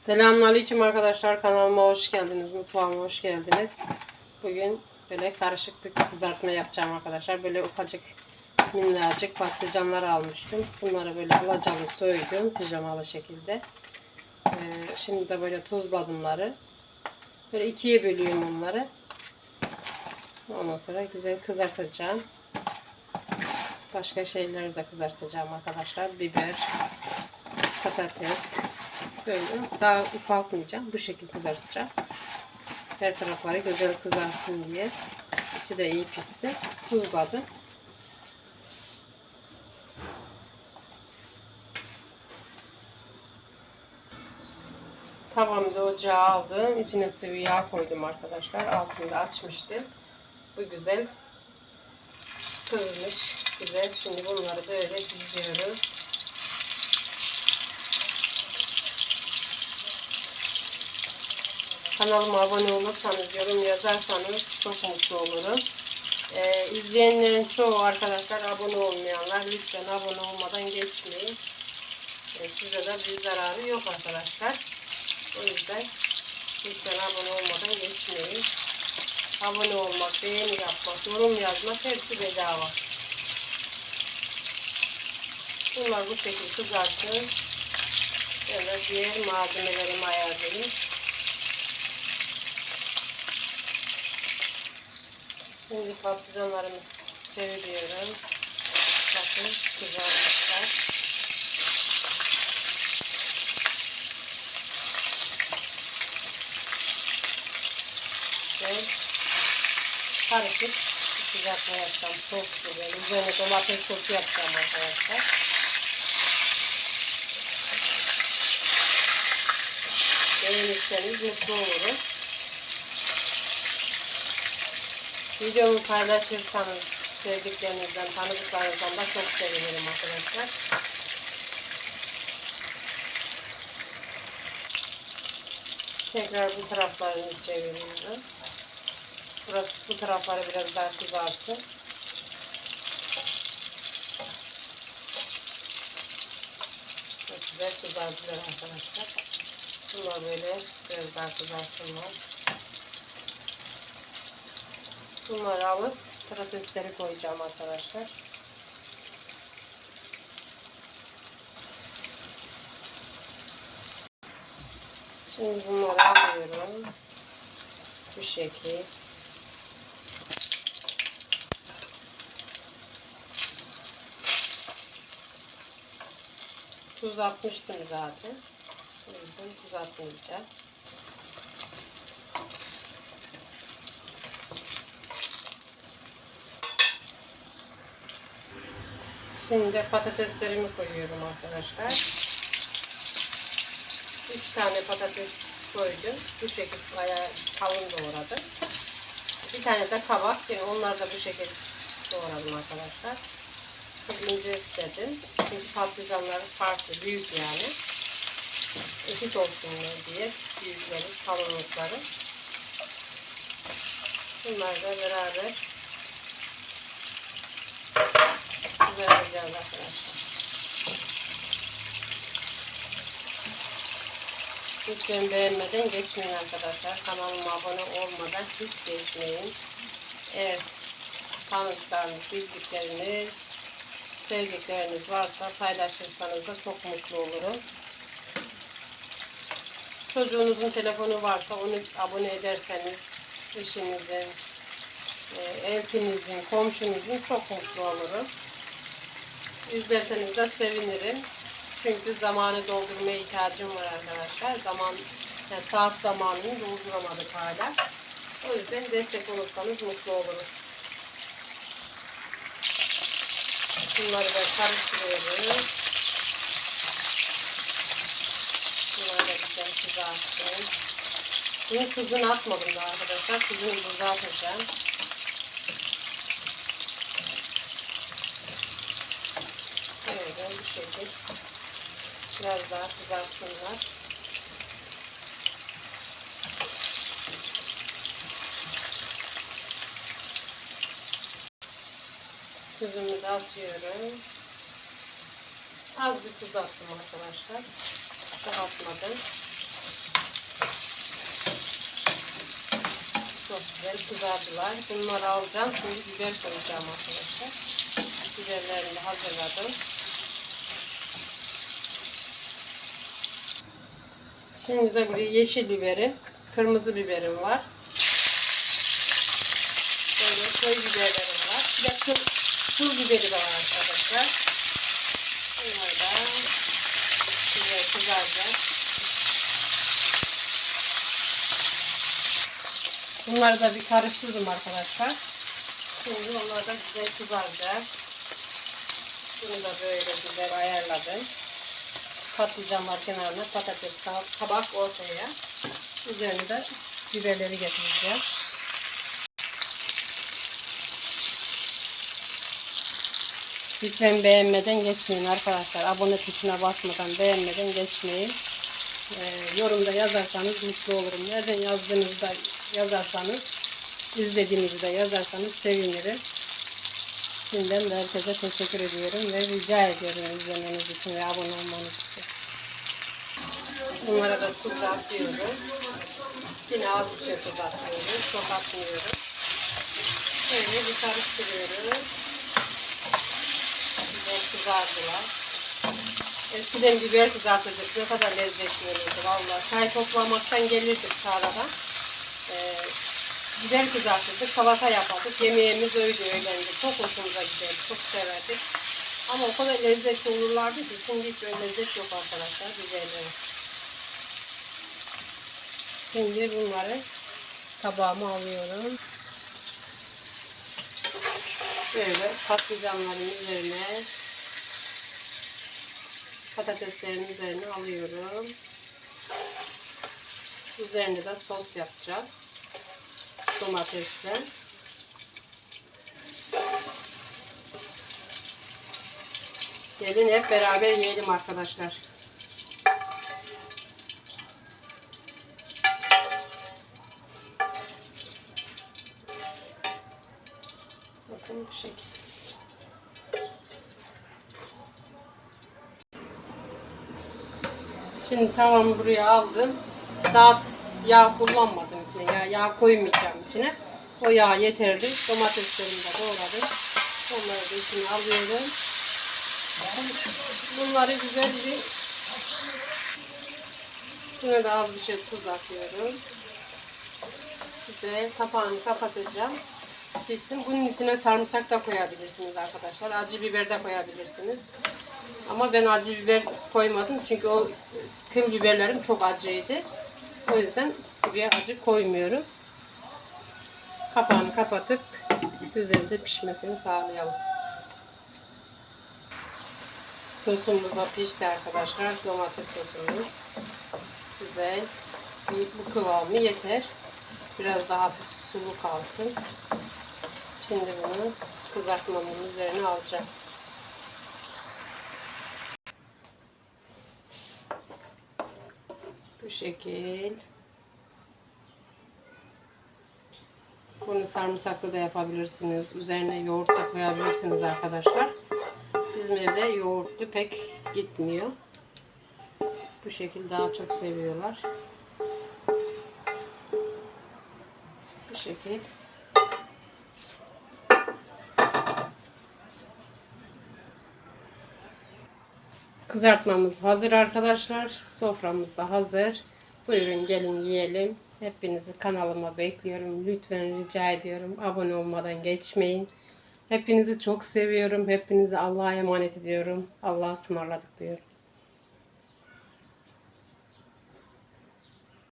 Selamünaleyküm arkadaşlar. Kanalıma hoş geldiniz. Mutfağıma hoş geldiniz. Bugün böyle karışık bir kızartma yapacağım arkadaşlar. Böyle ufacık minnacık patlıcanlar almıştım. Bunları böyle alacalı soydum pijamalı şekilde. Ee, şimdi de böyle tuzladım bunları. Böyle ikiye bölüyorum onları. Ondan sonra güzel kızartacağım. Başka şeyleri de kızartacağım arkadaşlar. Biber, patates. Böyle daha ufaltmayacağım. Bu şekilde kızartacağım. Her tarafları güzel kızarsın diye. İçi de iyi pişsin. Tuzladım. Tavamda ocağa aldım. İçine sıvı yağ koydum arkadaşlar. Altını da açmıştım. Bu güzel kızmış. Güzel. Şimdi bunları böyle diziyoruz. Kanalıma abone olursanız, yorum yazarsanız çok mutlu olurum. Ee, izleyenlerin çoğu arkadaşlar abone olmayanlar lütfen abone olmadan geçmeyin. Ee, size de bir zararı yok arkadaşlar. O yüzden lütfen abone olmadan geçmeyin. Abone olmak, beğeni yapmak, yorum yazmak hepsi bedava. Bunlar bu şekilde kızartın. Şöyle diğer malzemelerimi ayarlayayım. Şimdi patlıcanlarımı çeviriyorum. Bakın kızarmışlar. Ve karışık kızartma yapacağım. Çok güzel. Üzerine domates sosu yapacağım arkadaşlar. Beğenirseniz mutlu olurum. Videomu paylaşırsanız sevdiklerinizden, tanıdıklarınızdan da çok sevinirim arkadaşlar. Tekrar bu taraflarını çeviriyorum. Burası bu tarafları biraz daha kızarsın. Çok güzel kızardılar arkadaşlar. Bunlar böyle biraz daha kızarsınlar. Bunları alıp patatesleri koyacağım arkadaşlar. Şimdi bunları alıyorum. Bu şekil. Tuz atmıştım zaten. O tuz atmayacağım. Şimdi patateslerimi koyuyorum arkadaşlar. 3 tane patates koydum. Bu şekilde bayağı kalın doğradım. Bir tane de kabak. Yani onları da bu şekilde doğradım arkadaşlar. Çok ince istedim. Çünkü patlıcanlar farklı, büyük yani. Eşit olsunlar diye büyükleri, kalınlıkları. Bunlar da beraber güzeleceğiz arkadaşlar. Beğenmeden geçmeyin arkadaşlar. Kanalıma abone olmadan hiç geçmeyin. Eğer tanıdıklarınız, bildikleriniz, sevdikleriniz varsa paylaşırsanız da çok mutlu olurum. Çocuğunuzun telefonu varsa onu abone ederseniz eşinizin, e, komşunuzun çok mutlu olurum. İzlerseniz de sevinirim. Çünkü zamanı doldurmaya ihtiyacım var arkadaşlar. Zaman, yani saat zamanını dolduramadık hala. O yüzden destek olursanız mutlu olurum. Bunları da karıştırıyoruz. Bunları da güzel kızarttım. Bunun tuzunu atmadım da arkadaşlar. Tuzunu burada atacağım. pişirecek. Biraz daha kızarsınlar. Tuzumuzu atıyorum. Az bir tuz attım arkadaşlar. Daha atmadım. Çok güzel kızardılar. Bunları alacağım. Şimdi biber koyacağım arkadaşlar. Biberlerimi hazırladım. Şimdi de buraya yeşil biberim, kırmızı biberim var. Böyle koyu biberlerim var. Bir de pul, pul biberi var arkadaşlar. Bunları da güzel kızaracak. Bunları da bir karıştırdım arkadaşlar. Şimdi onlar da güzel kızaracak. Bunu da böyle güzel ayarladım. Patlıcanlar kenarına patates, kabak ortaya. Üzerine de biberleri getireceğim. Lütfen beğenmeden geçmeyin arkadaşlar. Abone tuşuna basmadan beğenmeden geçmeyin. Ee, yorumda yazarsanız mutlu olurum. Nereden yazdığınızda yazarsanız, izlediğinizde yazarsanız sevinirim. Şimdiden de herkese teşekkür ediyorum ve rica ediyorum izlemeniz için ve abone olmanız için. Bunlara da tuz atıyorum. Yine az bir şey tuz atıyoruz. Çok atmıyorum. Böyle bir karıştırıyoruz. Güzel kızardılar. Eskiden biber kızartırdık. Ne kadar lezzetli olurdu valla. Çay toplamaktan gelirdik tarladan. Ee, biber kızartırdık. Salata yapardık. Yemeğimiz öyle öğlendi. Çok hoşumuza giderdi. Çok severdik. Ama o kadar lezzetli olurlardı ki şimdi hiç öyle lezzet yok arkadaşlar biberlerin. Şimdi bunları tabağıma alıyorum. Böyle patlıcanların üzerine patateslerin üzerine alıyorum. Üzerine de sos yapacağız. Domatesle. Gelin hep beraber yiyelim arkadaşlar. Şekilde. Şimdi tavamı buraya aldım. Daha yağ kullanmadım içine. Ya, yağ koymayacağım içine. O yağ yeterli. Domateslerimi de doğradım. Onları da içine alıyorum. Bunları güzel bir Şuna da az bir şey tuz atıyorum. Güzel kapağını kapatacağım. Pişsin. Bunun içine sarımsak da koyabilirsiniz arkadaşlar. Acı biber de koyabilirsiniz. Ama ben acı biber koymadım çünkü o kıl biberlerim çok acıydı. O yüzden buraya acı koymuyorum. Kapağını kapatıp güzelce pişmesini sağlayalım. Sosumuz da pişti arkadaşlar. Domates sosumuz. Güzel. Bu kıvamı yeter. Biraz daha sulu kalsın. Şimdi bunu kızartmamın üzerine alacağım. Bu şekil. Bunu sarımsaklı da yapabilirsiniz. Üzerine yoğurt da koyabilirsiniz arkadaşlar. Bizim evde yoğurtlu pek gitmiyor. Bu şekil daha çok seviyorlar. Bu şekil. Kızartmamız hazır arkadaşlar. Soframız da hazır. Buyurun gelin yiyelim. Hepinizi kanalıma bekliyorum. Lütfen rica ediyorum. Abone olmadan geçmeyin. Hepinizi çok seviyorum. Hepinizi Allah'a emanet ediyorum. Allah'a ısmarladık diyorum.